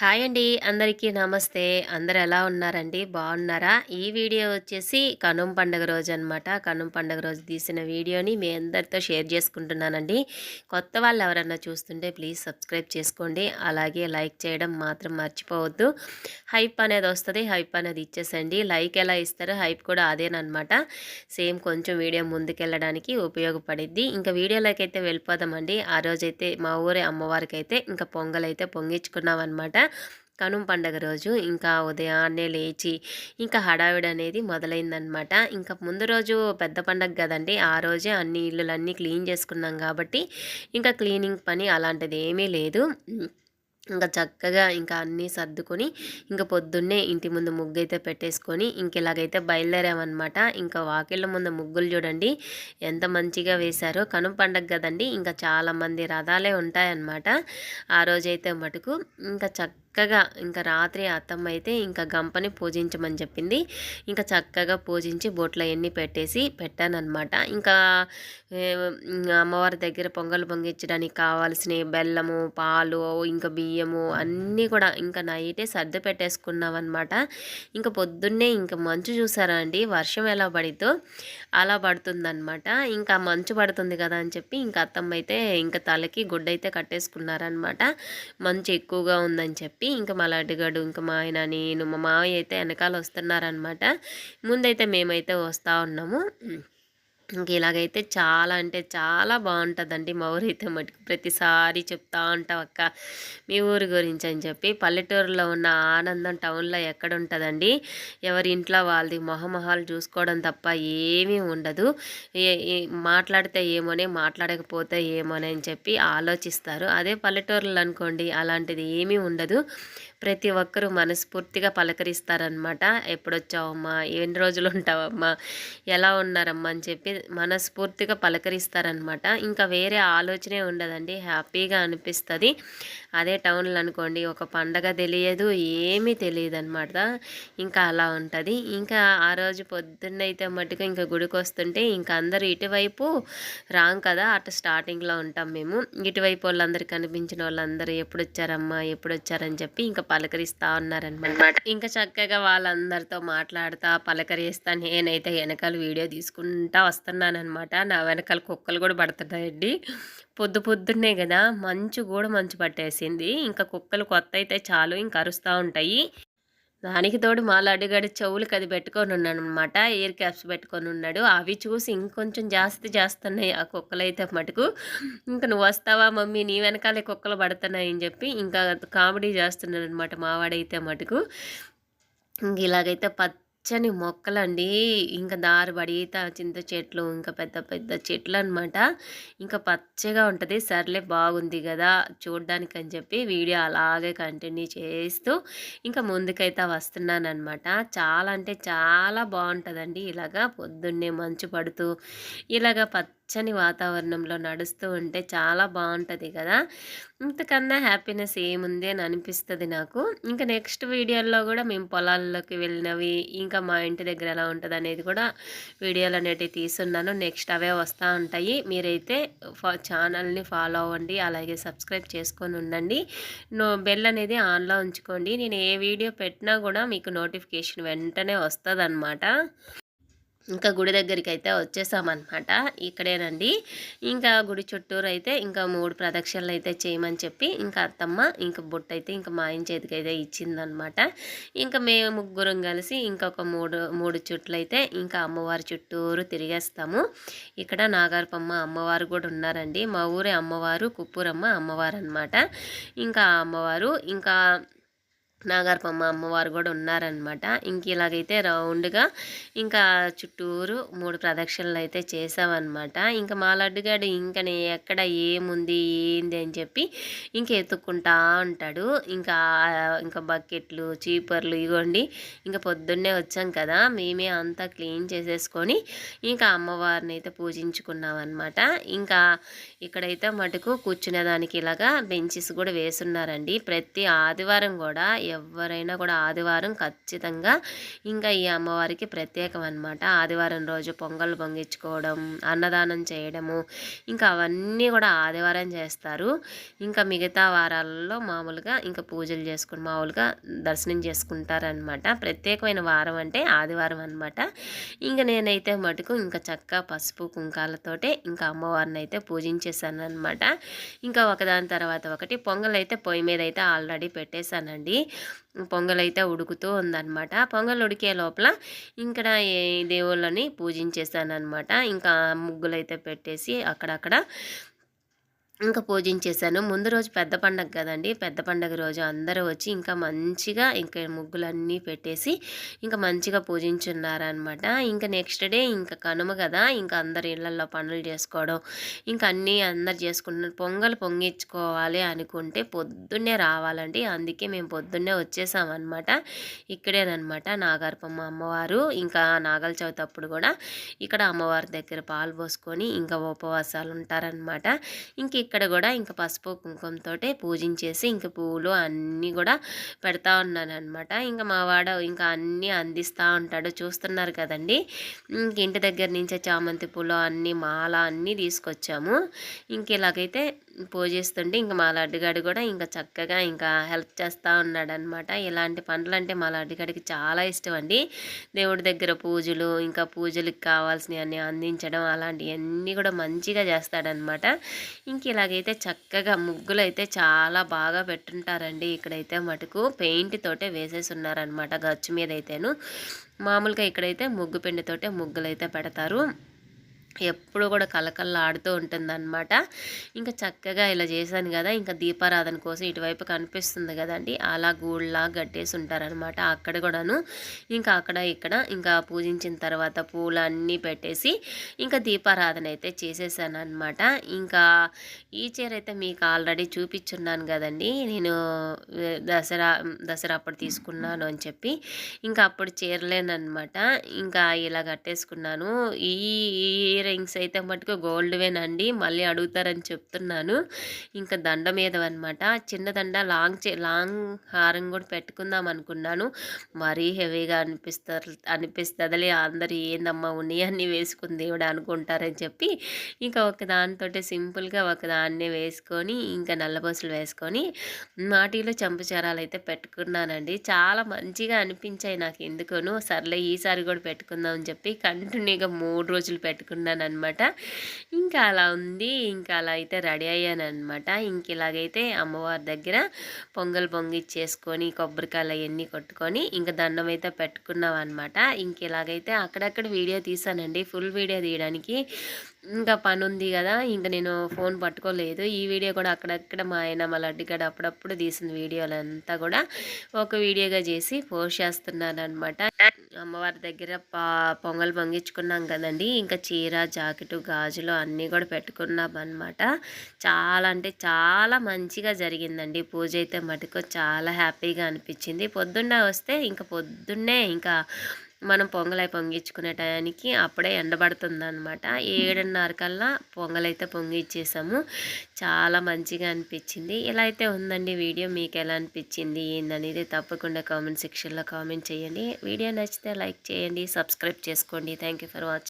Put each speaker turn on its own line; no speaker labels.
Hi అండి. అందరికీ నమస్తే. అందరు ఎలా ఉన్నారండి? బాగున్నారా? ఈ వీడియో వచ్చేసి కనుమ పండుగ రోజు అనమాట కనుమ పండుగ రోజు తీసిన వీడియోని మీ అందరితో షేర్ చేసుకుంటున్నానండి. కొత్త వాళ్ళు ఎవరన్నా చూస్తుంటే ప్లీజ్ సబ్స్క్రైబ్ చేసుకోండి. అలాగే లైక్ చేయడం మాత్రం మర్చిపోవద్దు. హైప్ అనేది వస్తుంది. హైప్ అనేది ఇచ్చేసండి. లైక్ ఎలా ఇస్తారో హైప్ కూడా అదేనమాట సేమ్ కొంచెం వీడియో ముందుకెళ్ళడానికి ఉపయోగపడిద్ది. ఇంకా వీడియోలోకి అయితే వెళ్ళిపోదామండి. ఆ రోజైతే మా ఊరి అమ్మవారికి అయితే ఇంకా పొంగల్ అయితే పొంగించుకున్నాం అనమాట కనుమ పండగ రోజు ఇంకా ఉదయాన్నే లేచి ఇంకా హడావిడి అనేది మొదలైందనమాట ఇంకా ముందు రోజు పెద్ద పండగ కదండి. ఆ రోజే అన్ని ఇల్లులన్నీ క్లీన్ చేసుకున్నాం కాబట్టి ఇంకా క్లీనింగ్ పని అలాంటిది ఏమీ లేదు. ఇంకా చక్కగా ఇంకా అన్నీ సర్దుకొని ఇంకా పొద్దున్నే ఇంటి ముందు ముగ్గు అయితే పెట్టేసుకొని ఇంక ఇలాగైతే బయలుదేరామన్నమాట. ఇంకా వాకిళ్ళ ముందు ముగ్గులు చూడండి. ఎంత మంచిగా వేశారో. కనుమ పండగ కదండి. ఇంకా చాలామంది రథాలే ఉంటాయన్నమాట. ఆ రోజైతే మటుకు ఇంకా చక్క చక్కగా ఇంకా రాత్రి అత్తమ్మ అయితే ఇంకా గంపని పూజించమని చెప్పింది. ఇంకా చక్కగా పూజించి బొట్లు అవన్నీ పెట్టేసి పెట్టానమాట ఇంకా అమ్మవారి దగ్గర పొంగల్ పొంగించడానికి కావాల్సిన బెల్లము పాలు ఇంకా బియ్యము అన్నీ కూడా ఇంకా నైటే సర్ది పెట్టేసుకున్నాం అనమాట ఇంకా పొద్దున్నే ఇంకా మంచు చూసారా అండి? వర్షం ఎలా పడితో అలా పడుతుందనమాట ఇంకా మంచు పడుతుంది కదా అని చెప్పి ఇంకా అత్తమ్మ అయితే ఇంకా తలకి గుడ్డ అయితే కట్టేసుకున్నారనమాట మంచు ఎక్కువగా ఉందని చెప్పి. చెప్పి ఇంకా మా లడ్డుగాడు ఇంకా మా ఆయన నేను మా మావయ్య అయితే వెనకాల వస్తున్నారనమాట ముందైతే మేమైతే వస్తూ ఉన్నాము. ఇలాగైతే చాలా అంటే చాలా బాగుంటుందండి మా ఊరైతే మటుకు. ప్రతిసారి చెప్తా ఉంటావు అక్క మీ ఊరి గురించి అని చెప్పి. పల్లెటూరులో ఉన్న ఆనందం టౌన్లో ఎక్కడ ఉంటుందండి ఎవరి ఇంట్లో వాళ్ళది మొహమొహాలు చూసుకోవడం తప్ప ఏమీ ఉండదు. మాట్లాడితే ఏమోనే మాట్లాడకపోతే ఏమోనే అని చెప్పి ఆలోచిస్తారు. అదే పల్లెటూరులో అనుకోండి అలాంటిది ఏమీ ఉండదు. ప్రతి ఒక్కరూ మనస్ఫూర్తిగా పలకరిస్తారనమాట ఎప్పుడొచ్చావమ్మా? ఎన్ని రోజులు ఉంటావమ్మా ఎలా ఉన్నారమ్మా? అని చెప్పి మనస్ఫూర్తిగా పలకరిస్తారనమాట ఇంకా వేరే ఆలోచనే ఉండదండి. హ్యాపీగా అనిపిస్తుంది. అదే టౌన్లో అనుకోండి ఒక పండగ తెలియదు ఏమీ తెలియదు అనమాట ఇంకా అలా ఉంటుంది. ఇంకా ఆ రోజు పొద్దున్నైతే మటుకు ఇంకా గుడికి వస్తుంటే ఇంకా అందరూ ఇటువైపు రాం కదా అటు స్టార్టింగ్లో ఉంటాం మేము. ఇటువైపు వాళ్ళందరూ కనిపించిన వాళ్ళందరూ ఎప్పుడు వచ్చారమ్మా ఎప్పుడు వచ్చారని చెప్పి ఇంకా పలకరిస్తూ ఉన్నారనమాట ఇంకా చక్కగా వాళ్ళందరితో మాట్లాడుతా పలకరిస్తా నేనైతే వెనకాల వీడియో తీసుకుంటా వస్తున్నానమాట నా వెనకాల కుక్కలు కూడా పడుతున్నాయండి. పొద్దు పొద్దున్నే కదా మంచు కూడా మంచు పట్టేసింది. ఇంకా కుక్కలు కొత్త అయితే చాలు ఇంకా అరుస్తూ ఉంటాయి. దానికి తోడు మా లడ్డుగడి చెవులకి అది పెట్టుకొని ఉన్నాడు అనమాట ఇయర్ క్యాప్స్ పెట్టుకొని ఉన్నాడు. అవి చూసి ఇంకొంచెం జాస్తి చేస్తున్నాయి ఆ కుక్కలు అయితే మటుకు. ఇంకా నువ్వు వస్తావా మమ్మీ? నీ వెనకాలే కుక్కలు పడుతున్నాయి అని చెప్పి ఇంకా కామెడీ చేస్తున్నాడు అనమాట మావాడైతే మటుకు. ఇంక ఇలాగైతే పత్ పచ్చని మొక్కలండి. ఇంకా దారి పడితే చింత చెట్లు ఇంకా పెద్ద పెద్ద చెట్లు అనమాట ఇంకా పచ్చగా ఉంటుంది. సర్లే బాగుంది కదా చూడ్డానికి అని చెప్పి వీడియో అలాగే కంటిన్యూ చేస్తూ ఇంకా ముందుకైతే వస్తున్నాను అనమాట చాలా అంటే చాలా బాగుంటుందండి. ఇలాగా పొద్దున్నే మంచు పడుతూ ఇలాగ పచ్చ పచ్చని వాతావరణంలో నడుస్తూ ఉంటే చాలా బాగుంటుంది కదా. ఇంతకన్నా హ్యాపీనెస్ ఏముంది అని అనిపిస్తుంది నాకు. ఇంకా నెక్స్ట్ వీడియోల్లో కూడా మేము పొలాల్లోకి వెళ్ళినవి ఇంకా మా ఇంటి దగ్గర ఎలా ఉంటుంది అనేది కూడా వీడియోలు అనేటివి తీసున్నాను నెక్స్ట్ అవే వస్తూ ఉంటాయి. మీరైతే ఛానల్ని ఫాలో అవ్వండి అలాగే సబ్స్క్రైబ్ చేసుకొని ఉండండి. నో బెల్ అనేది ఆన్లో ఉంచుకోండి. నేను ఏ వీడియో పెట్టినా కూడా మీకు నోటిఫికేషన్ వెంటనే వస్తుంది ఇంకా గుడి దగ్గరికి అయితే వచ్చేసామన్నమాట. ఇక్కడేనండి. ఇంకా గుడి చుట్టూరు అయితే ఇంకా మూడు ప్రదక్షిణలు అయితే చేయమని చెప్పి ఇంకా అత్తమ్మ ఇంకా బొట్టు అయితే ఇంకా మా ఆయన చేతికి అయితే ఇచ్చిందనమాట ఇంకా మేము ముగ్గురం కలిసి ఇంకొక మూడు మూడు చుట్లు అయితే ఇంకా అమ్మవారి చుట్టూరు తిరిగేస్తాము. ఇక్కడ నాగార్పమ్మ అమ్మవారు కూడా ఉన్నారండి. మా ఊరే అమ్మవారు కుప్పూరమ్మ అమ్మవారు అనమాట ఇంకా అమ్మవారు ఇంకా నాగార్పమ్మ అమ్మవారు కూడా ఉన్నారనమాట. ఇంక ఇలాగైతే రౌండ్గా ఇంకా చుట్టూరు మూడు ప్రదక్షిణలు అయితే చేసామన్నమాట ఇంకా మా లడ్డుగాడు ఇంకా ఎక్కడ ఏముంది ఏంది అని చెప్పి ఇంక ఎత్తుక్కుంటా ఉంటాడు. ఇంకా ఇంకా బకెట్లు చీపర్లు ఇగోండి ఇంకా పొద్దున్నే వచ్చాం కదా మేమే అంతా క్లీన్ చేసేసుకొని ఇంకా అమ్మవారిని అయితే పూజించుకున్నాం అనమాట ఇంకా ఇక్కడైతే మటుకు కూర్చునేదానికి ఇలాగా బెంచెస్ కూడా వేసున్నారండి. ప్రతి ఆదివారం కూడా ఎవరైనా కూడా ఆదివారం ఖచ్చితంగా ఇంకా ఈ అమ్మవారికి ప్రత్యేకం అనమాట ఆదివారం రోజు పొంగల్ పొంగించుకోవడం అన్నదానం చేయడము ఇంకా అవన్నీ కూడా ఆదివారం చేస్తారు. ఇంకా మిగతా వారాలలో మామూలుగా ఇంకా పూజలు చేసుకుని మామూలుగా దర్శనం చేసుకుంటారనమాట ప్రత్యేకమైన వారం అంటే ఆదివారం అనమాట ఇంకా నేనైతే మటుకు ఇంకా చక్క పసుపు కుంకాలతోటే ఇంకా అమ్మవారిని అయితే పూజించేసాను అనమాట ఇంకా ఒకదాని తర్వాత ఒకటి పొంగల్ అయితే పొయ్యి మీద అయితే ఆల్రెడీ పెట్టేశానండి. పొంగల్ అయితే ఉడుకుతూ ఉందన్నమాట. పొంగల్ ఉడికే లోపల ఇక్కడ దేవుళ్ళని పూజించేసాను అనమాట ఇంకా ముగ్గులు అయితే పెట్టేసి అక్కడక్కడ ఇంకా పూజించేశాను. ముందు రోజు పెద్ద పండగ కదండి. పెద్ద పండగ రోజు అందరూ వచ్చి ఇంకా మంచిగా ఇంకా ముగ్గులన్నీ పెట్టేసి ఇంకా మంచిగా పూజించున్నారనమాట ఇంకా నెక్స్ట్ డే ఇంకా కనుమ కదా. ఇంకా అందరు ఇళ్ళలో పనులు చేసుకోవడం ఇంకా అన్నీ అందరు చేసుకుంటున్నారు పొంగల్ పొంగించుకోవాలి అనుకుంటే పొద్దున్నే రావాలండి. అందుకే మేము పొద్దున్నే వచ్చేసామన్నమాట. ఇక్కడేనమాట నాగార్పమ్మ అమ్మవారు. ఇంకా నాగల చవితి అప్పుడు కూడా ఇక్కడ అమ్మవారి దగ్గర పాలు పోసుకొని ఇంకా ఉపవాసాలు ఉంటారనమాట ఇంక ఇక్కడ కూడా ఇంకా పసుపు కుంకుమతో పూజించేసి ఇంకా పూలు అన్నీ కూడా పెడతా ఉన్నాను అనమాట ఇంకా మా వాడ ఇంకా అన్నీ అందిస్తూ ఉంటాడు. చూస్తున్నారు కదండి. ఇంక ఇంటి దగ్గర నుంచే చామంతి పూలు అన్నీ మాల అన్నీ తీసుకొచ్చాము. ఇంక ఇలాగైతే పూజిస్తుంటే ఇంకా మా లడ్డుగాడు కూడా ఇంకా చక్కగా ఇంకా హెల్ప్ చేస్తూ ఉన్నాడనమాట ఇలాంటి పండ్లు అంటే మా లడ్డుగాడికి చాలా ఇష్టం అండి దేవుడి దగ్గర పూజలు ఇంకా పూజలకు కావాల్సినవి అన్నీ అందించడం అలాంటివన్నీ కూడా మంచిగా చేస్తాడనమాట ఇంక ఇలాగైతే చక్కగా ముగ్గులు అయితే చాలా బాగా పెట్టుంటారండి ఇక్కడైతే మటుకు. పెయింట్ తోటే వేసేసి ఉన్నారనమాట గచ్చు మీద అయితేను మామూలుగా ఇక్కడైతే ముగ్గు పిండితోటే ముగ్గులు అయితే పెడతారు. ఎప్పుడు కూడా కలకల్లాడుతూ ఉంటుందన్నమాట. ఇంకా చక్కగా ఇలా చేశాను కదా ఇంకా దీపారాధన కోసం ఇటువైపు కనిపిస్తుంది కదండి అలా గూళ్ళలా గట్టేసి ఉంటారనమాట అక్కడ కూడాను. ఇంకా అక్కడ ఇక్కడ ఇంకా పూజించిన తర్వాత పూలు అన్నీ పెట్టేసి ఇంకా దీపారాధన అయితే చేసేసాను అనమాట ఇంకా ఈ చీర అయితే మీకు ఆల్రెడీ చూపించున్నాను కదండి నేను దసరా దసరా అప్పుడు తీసుకున్నాను అని చెప్పి. ఇంకా అప్పుడు చీరలేనమాట ఇంకా ఇలా కట్టేసుకున్నాను. ఈ ఇయర్ రింగ్స్ అయితే మటుకు గోల్డ్వేనండి. మళ్ళీ అడుగుతారని చెప్తున్నాను. ఇంకా దండ మీద అనమాట చిన్న దండ లాంగ్ లాంగ్ హారం కూడా పెట్టుకుందాం అనుకున్నాను. మరీ హెవీగా అనిపిస్తారు అనిపిస్తుందిలే అందరు ఏందమ్మా ఉన్నాయన్నీ వేసుకుని దేవుడు అనుకుంటారని చెప్పి ఇంకా ఒక దానితో సింపుల్గా ఒక దాన్నే వేసుకొని ఇంకా నల్లబోసులు వేసుకొని మాటిలో చంపచారాలు అయితే పెట్టుకున్నానండి. చాలా మంచిగా అనిపించాయి నాకు ఎందుకోను. సర్లే ఈసారి కూడా పెట్టుకుందాం అని చెప్పి కంటిన్యూగా మూడు రోజులు పెట్టుకున్నాను. అనమాట ఇంకా అలా ఉంది. ఇంకా అలా అయితే రెడీ అయ్యాను అనమాట ఇంక ఇలాగైతే అమ్మవారి దగ్గర పొంగల్ పొంగిచ్చేసుకొని కొబ్బరికాయలు అవన్నీ కొట్టుకొని ఇంకా దండం అయితే పెట్టుకున్నాం అనమాట ఇంక ఇలాగైతే అక్కడక్కడ వీడియో తీసానండి. ఫుల్ వీడియో తీయడానికి ఇంకా పని ఉంది కదా. ఇంకా నేను ఫోన్ పట్టుకోలేదు. ఈ వీడియో కూడా అక్కడక్కడ మా ఆయన మా లడ్డిగడ అప్పుడప్పుడు తీసిన వీడియోలంతా కూడా ఒక వీడియోగా చేసి పోస్ట్ చేస్తున్నాను అనమాట అమ్మవారి దగ్గర పా పొంగల్ పొంగించుకున్నాం కదండి. ఇంకా చీర జాకెట్ గాజులు అన్నీ కూడా పెట్టుకున్నాం అనమాట చాలా అంటే చాలా మంచిగా జరిగిందండి. పూజ అయితే మటుకు చాలా హ్యాపీగా అనిపించింది. పొద్దున్న వస్తే ఇంకా పొద్దున్నే ఇంకా మనం పొంగలై పొంగించుకునే టయానికి అప్పుడే ఎండబడుతుంది అనమాట ఏడున్నర కల్లా పొంగలైతే పొంగిచ్చేసాము చాలా మంచిగా అనిపించింది. ఇలా అయితే ఉందండి వీడియో. మీకు ఎలా అనిపించింది? ఏందనేది తప్పకుండా కామెంట్ సెక్షన్లో కామెంట్ చేయండి. వీడియో నచ్చితే లైక్ చేయండి సబ్స్క్రైబ్ చేసుకోండి. Thank for watching